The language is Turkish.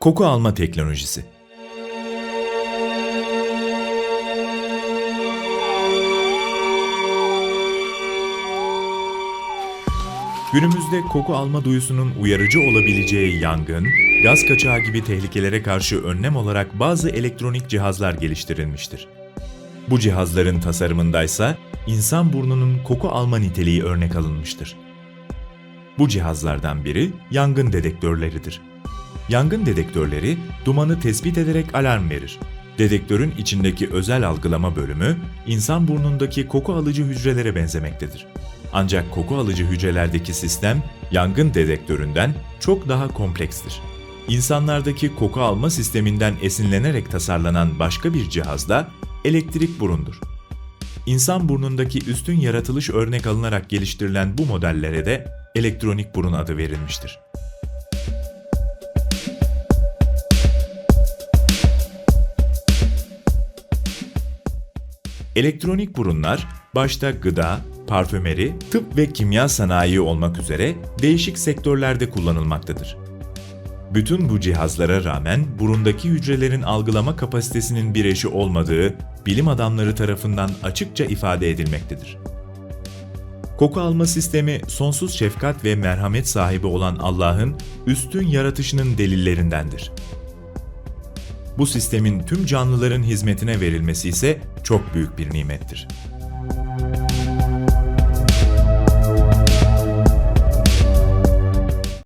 Koku alma teknolojisi. Günümüzde koku alma duyusunun uyarıcı olabileceği yangın, gaz kaçağı gibi tehlikelere karşı önlem olarak bazı elektronik cihazlar geliştirilmiştir. Bu cihazların tasarımındaysa insan burnunun koku alma niteliği örnek alınmıştır. Bu cihazlardan biri yangın dedektörleridir. Yangın dedektörleri dumanı tespit ederek alarm verir. Dedektörün içindeki özel algılama bölümü insan burnundaki koku alıcı hücrelere benzemektedir. Ancak koku alıcı hücrelerdeki sistem yangın dedektöründen çok daha komplekstir. İnsanlardaki koku alma sisteminden esinlenerek tasarlanan başka bir cihaz da elektrik burundur. İnsan burnundaki üstün yaratılış örnek alınarak geliştirilen bu modellere de elektronik burun adı verilmiştir. Elektronik burunlar başta gıda, parfümeri, tıp ve kimya sanayi olmak üzere değişik sektörlerde kullanılmaktadır. Bütün bu cihazlara rağmen burundaki hücrelerin algılama kapasitesinin bir eşi olmadığı bilim adamları tarafından açıkça ifade edilmektedir. Koku alma sistemi sonsuz şefkat ve merhamet sahibi olan Allah'ın üstün yaratışının delillerindendir. Bu sistemin tüm canlıların hizmetine verilmesi ise çok büyük bir nimettir.